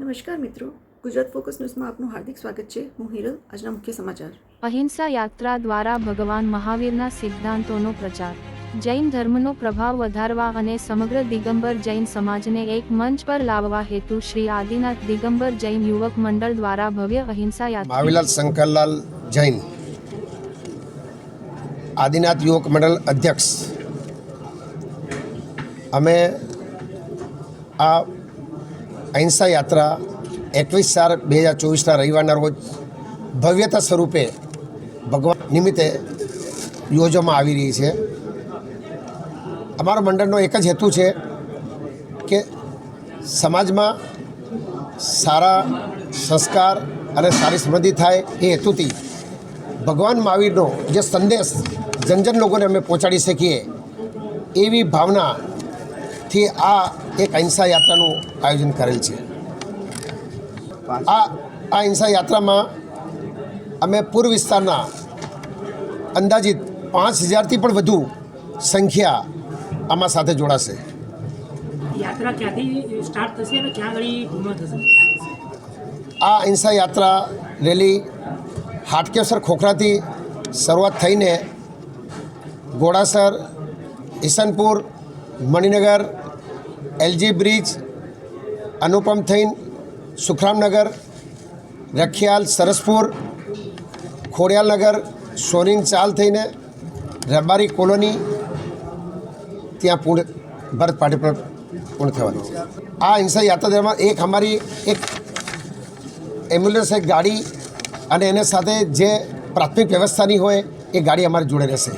નમસ્કાર મિત્રો. ગુજરાત ફોકસ ન્યૂઝમાં આપનું હાર્દિક સ્વાગત છે. હું હિરલ આજના મુખ્ય સમાચાર. અહિંસા યાત્રા દ્વારા ભગવાન મહાવીરના સિદ્ધાંતોનો પ્રચાર. જૈન ધર્મનો પ્રભાવ વધારવા અને સમગ્ર દિગંબર જૈન સમાજને એક મંચ પર લાવવા હેતુ શ્રી આદિનાથ દિગંબર જૈન યુવક મંડળ દ્વારા ભવ્ય અહિંસા યાત્રા. ભાવીલાલ શંકરલાલ જૈન. આદિનાથ યુવક મંડળ અધ્યક્ષ. અમે આ અહિંસા યાત્રા એકવીસ ચાર બે હજાર ચોવીસના રવિવારના રોજ ભવ્યતા સ્વરૂપે ભગવાન નિમિત્તે યોજવામાં આવી રહી છે. અમારા મંડળનો એક જ હેતુ છે કે સમાજમાં સારા સંસ્કાર અને સારી સમૃદ્ધિ થાય એ હેતુથી ભગવાન મહાવીરનો જે સંદેશ જનજન લોકોને અમે પહોંચાડી શકીએ એવી ભાવનાથી આ એક અહિંસા યાત્રાનું આયોજન કરેલ છે. આ આ અહિંસા યાત્રામાં અમે પૂર્વ વિસ્તારના અંદાજિત પાંચ હજારથી પણ વધુ સંખ્યા આમાં સાથે જોડાશે. આ અહિંસા યાત્રા રેલી હાટકેસર ખોખરાથી શરૂઆત થઈને ઘોડાસર ઈસનપુર મણિનગર, એલજી બ્રિજ, અનુપમ થઈને, સુખરામનગર, રખિયાલ, સરસપુર ખોડિયાલનગર સોનીન ચાલ થઈને રબારી કોલોની, ત્યાં પૂર્ણ ભરત પાટી પર પૂર્ણ થવાનું આ હિંસા યાત્રા દરમિયાન એક અમારી એક એમ્બ્યુલન્સ, એક ગાડી અને એને સાથે જે પ્રાથમિક વ્યવસ્થાની હોય એ ગાડી અમારી જોડે રહેશે.